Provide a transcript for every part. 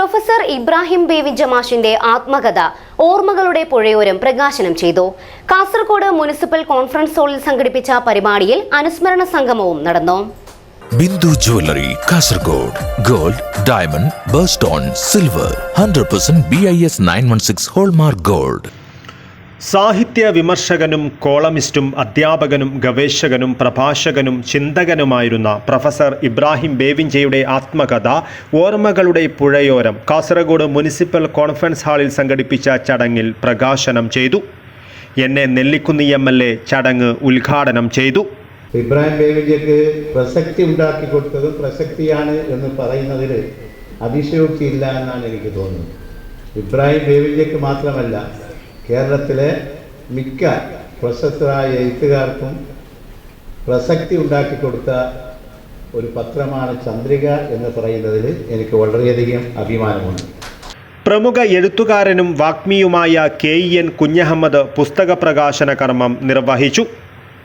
Professor Ibrahim ബേവി ജമാഷിന്റെ ആത്മകഥ ഓർമ്മകളുടെ പുഴയോരം പ്രകാശനം ചെയ്തു. കാസർഗോഡ് മുനിസിപ്പൽ കോൺഫറൻസ് ഹാളിൽ സംഘടിപ്പിച്ച പരിപാടിയിൽ അനുസ്മരണ സംഗമവും നടന്നു. Bindu jewellery Kasaragod gold diamond birthstone silver hundred percent B I S nine one six hallmark gold. സാഹിത്യ വിമർശകനും കോളമിസ്റ്റും അധ്യാപകനും ഗവേഷകനും പ്രഭാഷകനും ചിന്തകനുമായിരുന്ന പ്രൊഫസർ ഇബ്രാഹിം ബേവിഞ്ചയുടെ ആത്മകഥ ഓർമ്മകളുടെ പുഴയോരം കാസർഗോഡ് മുനിസിപ്പൽ കോൺഫറൻസ് ഹാളിൽ സംഘടിപ്പിച്ച ചടങ്ങിൽ പ്രകാശനം ചെയ്തു. എന്നെ നെല്ലിക്കുന്നി എം എൽ എ ചടങ്ങ് ഉദ്ഘാടനം ചെയ്തു. ഇബ്രാഹിം ബേവിഞ്ചയ്ക്ക് പ്രസക്തി ഉണ്ടാക്കി കൊടുത്തത് പ്രസക്തിയാണ് എന്ന് പറയുന്നതിൽ അതിശയോക്തിയില്ല എന്നാണ് എനിക്ക് തോന്നുന്നത്. ഇബ്രാഹിം ബേവിഞ്ചയ്ക്ക് മാത്രമല്ല കേരളത്തിലെ മിക്ക പ്രശസ്തരായ എഴുത്തുകാർക്കും പ്രസക്തി ഉണ്ടാക്കി കൊടുത്ത ഒരു പത്രമാണ് ചന്ദ്രിക എന്ന് പറയുന്നതിൽ എനിക്ക് വളരെയധികം അഭിമാനമുണ്ട്. പ്രമുഖ എഴുത്തുകാരനും വാഗ്മിയുമായ കെ ഇ എൻ കുഞ്ഞഹമ്മദ് പുസ്തക പ്രകാശന കർമ്മം നിർവഹിച്ചു.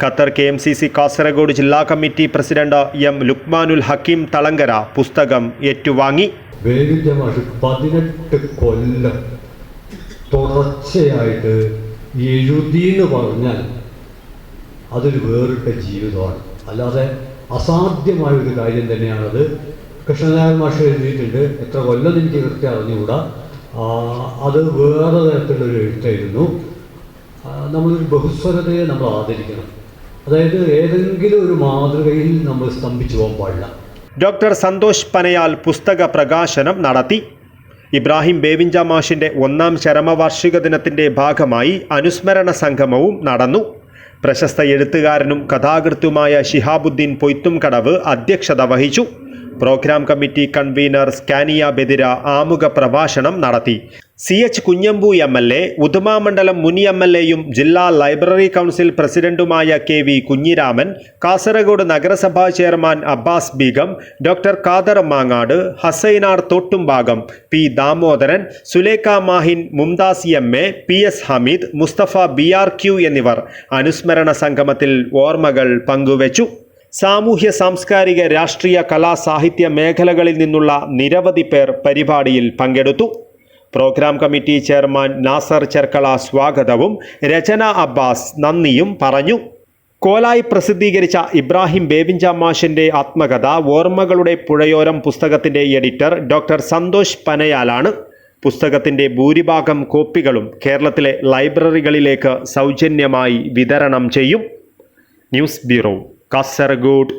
Qatar K M C C Kasaragod ജില്ലാ committee president M Lukmanul Hakeem Thalangara പുസ്തകം ഏറ്റുവാങ്ങി. പതിനെട്ട് കൊല്ലം തുടർച്ചയായിട്ട് എഴുതി എന്ന് പറഞ്ഞാൽ അതൊരു വേറിട്ട ജീവിതമാണ്. അല്ലാതെ അസാധ്യമായ ഒരു കാര്യം തന്നെയാണത്. കൃഷ്ണനാരായണ മാഷ് എഴുതിയിട്ടുണ്ട്. എത്ര കൊല്ലം എനിക്ക് കൃത്യം അറിഞ്ഞുകൂടാ. അത് വേറെ തരത്തിലുള്ളൊരു എഴുത്തായിരുന്നു. നമ്മളൊരു ബഹുസ്വരതയെ നമ്മൾ ആദരിക്കണം. അതായത് ഏതെങ്കിലും ഒരു മാതൃകയിൽ നമ്മൾ സ്തംഭിച്ചു പോകാൻ പാടില്ല. ഡോക്ടർ സന്തോഷ് പനയാൽ പുസ്തക പ്രകാശനം നടത്തി. ഇബ്രാഹിം ബേവിഞ്ച മാഷിന്റെ ഒന്നാം ചരമവാർഷിക ദിനത്തിന്റെ ഭാഗമായി അനുസ്മരണ സംഗമവും നടന്നു. പ്രശസ്ത എഴുത്തുകാരനും കഥാകൃത്തുമായ ഷിഹാബുദ്ദീൻ പൊയ്ത്തുംകടവ് അധ്യക്ഷത വഹിച്ചു. Program committee convener Scania Bethira ആമുഖ പ്രഭാഷണം നടത്തി. C H Kunhambu M L A Uduma മണ്ഡലം മുനി എം എൽ എയും ജില്ലാ ലൈബ്രറി കൗൺസിൽ പ്രസിഡന്റുമായ കെ വി കുഞ്ഞിരാമൻ കാസർഗോഡ് നഗരസഭാ chairman Abbas Beegum doctor Khader Mangad Hasainar Thottumbhagam P Damodaran Sulekha Mahin Mumtaz M A P S Hameed Mustafa B R Q എന്നിവർ അനുസ്മരണ സംഗമത്തിൽ ഓർമ്മകൾ പങ്കുവച്ചു. സാമൂഹ്യ സാംസ്കാരിക രാഷ്ട്രീയ കലാ സാഹിത്യ മേഖലകളിൽ നിന്നുള്ള നിരവധി പേർ പരിപാടിയിൽ പങ്കെടുത്തു. Program committee chairman Nasar Cherkala സ്വാഗതവും രചന അബ്ബാസ് നന്ദിയും പറഞ്ഞു. കോലായി പ്രസിദ്ധീകരിച്ച ഇബ്രാഹിം ബേബിഞ്ചാമാഷിന്റെ ആത്മകഥ ഓർമ്മകളുടെ പുഴയോരം പുസ്തകത്തിന്റെ എഡിറ്റർ ഡോക്ടർ സന്തോഷ് പനയാലാണ്. പുസ്തകത്തിന്റെ ഭൂരിഭാഗം കോപ്പികളും കേരളത്തിലെ ലൈബ്രറികളിലേക്ക് സൗജന്യമായി വിതരണം ചെയ്യും. News bureau. കാസർഗോഡ്